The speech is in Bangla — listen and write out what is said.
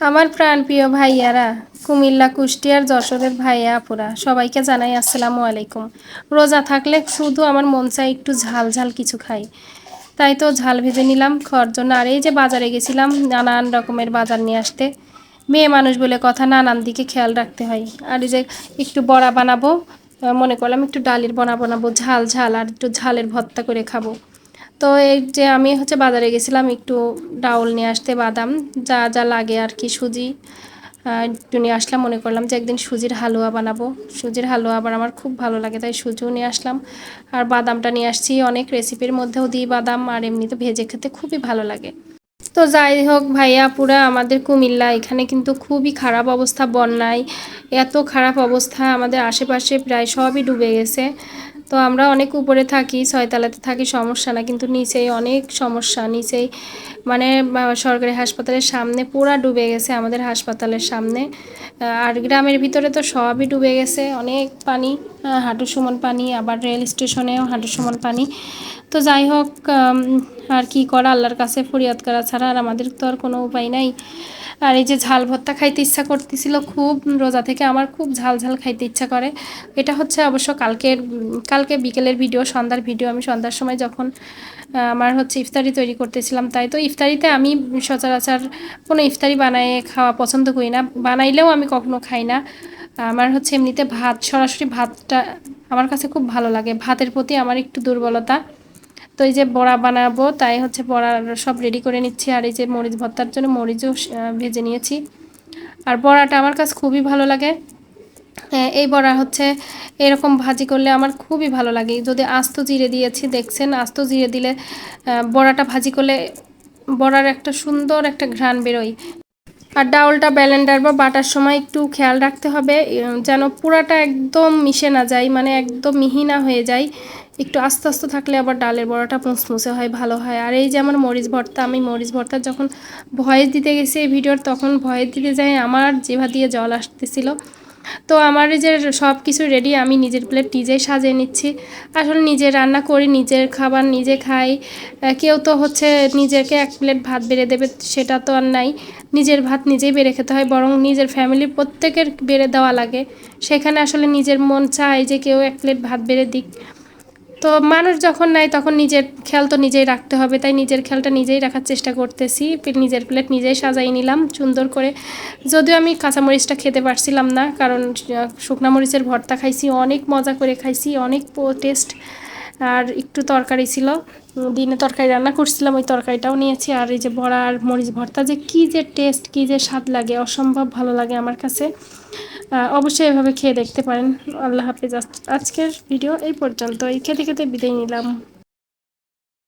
আমার প্রাণ প্রিয় ভাইয়ারা, কুমিল্লা, কুষ্টিয়ার যশোরের ভাইয়া আপুরা, সবাইকে জানাই আসসালামু আলাইকুম। রোজা থাকলে শুধু আমার মন চাই একটু ঝাল ঝাল কিছু খাই। তাই তো ঝাল ভেজে নিলাম, খাওয়ার জন্য। আর এই যে বাজারে গেছিলাম, নানান রকমের বাজার নিয়ে আসতে। মেয়ে মানুষ বলে কথা, নানান দিকে খেয়াল রাখতে হয়। আর এই যে একটু বড়া বানাবো, মনে করলাম একটু ডালের বড়া বানাবো, ঝাল ঝাল, আর একটু ঝালের ভর্তা করে খাব। তো এই যে আমি হচ্ছে বাজারে গেছিলাম একটু ডাউল নিয়ে আসতে বাদাম, যা যা লাগে আর কি, সুজি। একটু নিয়ে আসলাম, মনে করলাম যে একদিন সুজির হালুয়া বানাবো। সুজির হালুয়া আবার আমার খুব ভালো লাগে, তাই সুজিও নিয়ে আসলাম। আর বাদামটা নিয়ে আসছি, অনেক রেসিপির মধ্যেও দিই বাদাম, আর এমনিতে ভেজে খেতে খুবই ভালো লাগে। তো যাই হোক ভাইয়া, পুরা আমাদের কুমিল্লা, এখানে কিন্তু খুবই খারাপ অবস্থা বন্যায়। এত খারাপ অবস্থা আমাদের আশেপাশে প্রায় সবই ডুবে গেছে। তো আমরা অনেক উপরে থাকি, ছয়তলাতে থাকি, সমস্যা না। কিন্তু নিচেই অনেক সমস্যা, নিচেই মানে সরকারি হাসপাতালের সামনে পুরা ডুবে গেছে আমাদের হাসপাতালের সামনে। আর গ্রামের ভিতরে তো সবই ডুবে গেছে, অনেক পানি। হাঁটু সমান পানি, আবার রেল স্টেশনেও হাঁটু সমান পানি। তো যাই হোক আর কি করা, আল্লাহর কাছে ফরিয়াদ করা ছাড়া আর আমাদের তো আর কোনো উপায় নাই। আর এই যে ঝাল ভর্তা খাইতে ইচ্ছা করতেছিল খুব, রোজা থেকে আমার খুব ঝাল ঝাল খাইতে ইচ্ছা করে। এটা হচ্ছে অবশ্য কালকের, কালকে বিকেলের ভিডিও, সন্ধ্যার ভিডিও। আমি সন্ধ্যার সময় যখন আমার হচ্ছে ইফতারি তৈরি করতেছিলাম, তাই তো ইফতারিতে আমি সচরাচর কোনো ইফতারি বানায় খাওয়া পছন্দ করি না। বানাইলেও আমি কখনো খাই না। আমার হচ্ছে এমনিতে ভাত, সরাসরি ভাতটা আমার কাছে খুব ভালো লাগে। ভাতের প্রতি আমার একটু দুর্বলতা। তো এই যে বড়া বানাবো, তাই হচ্ছে বড়া সব রেডি করে নিচ্ছি। আর এই যে মরিচ ভর্তার জন্য মরিচও ভেজে নিয়েছি। আর বড়াটা আমার কাছে খুবই ভালো লাগে। এই বড়া হচ্ছে এরকম ভাজি করলে আমার খুবই ভালো লাগে। যদি আস্ত জিরে দিয়েছি, দেখছেন? আস্ত জিরে দিলে বড়াটা ভাজি করলে বড়ার একটা সুন্দর একটা ঘ্রাণ বেরোয়। আর ডাউলটা ব্যালেন্ডার বা বাটার সময় একটু খেয়াল রাখতে হবে যেন পুরাটা একদম মিশে না যায় মানে একদম মিহি না হয়ে যায়। একটু আস্তে আস্তে থাকলে আবার ডালের বড়াটা মুসমুসে হয়, ভালো হয়। আর এই যে আমার মরিচ ভর্তা, আমি মরিচ ভর্তা যখন ভয়েস দিতে গেছি এই ভিডিওর, তখন ভয়েস দিতে যাই, আমার জেভা দিয়ে জল আসতেছিল তো আমার যে সব কিছু রেডি আমি নিজের প্লেট নিজেই সাজিয়ে নিচ্ছি। আসলে নিজে রান্না করি, নিজের খাবার নিজে খাই। কেউ তো হচ্ছে নিজেকে এক প্লেট ভাত বেড়ে দেবে, সেটা তো আর নাই। নিজের ভাত নিজেই বেড়ে খেতে হয়, বরং নিজের ফ্যামিলির প্রত্যেকের বেড়ে দেওয়া লাগে। সেখানে আসলে নিজের মন চায় যে কেউ এক প্লেট ভাত বেড়ে দিক। তো মানুষ যখন নাই তখন নিজের খেয়াল তো নিজেই রাখতে হবে। তাই নিজের খেয়ালটা নিজেই রাখার চেষ্টা করতেছি। নিজের প্লেট নিজেই সাজাই নিলাম সুন্দর করে। যদিও আমি কাঁচামরিচটা খেতে পারছিলাম না, কারণ শুকনা মরিচের ভর্তা খাইছি, অনেক মজা করে খাইছি, অনেক টেস্ট আর একটু তরকারি ছিল। দিনে তরকারি রান্না করছিলাম, ওই তরকারিটাও নিয়েছি। আর এই যে বড়া আর মরিচ ভর্তা যে কী যে টেস্ট কী যে স্বাদ লাগে, অসম্ভব ভালো লাগে আমার কাছে। অবশ্যই এভাবে খেয়ে দেখতে পারেন। আল্লাহ হাফিজ। আজকের ভিডিও এই পর্যন্ত এই খেতে খেতে বিদায় নিলাম।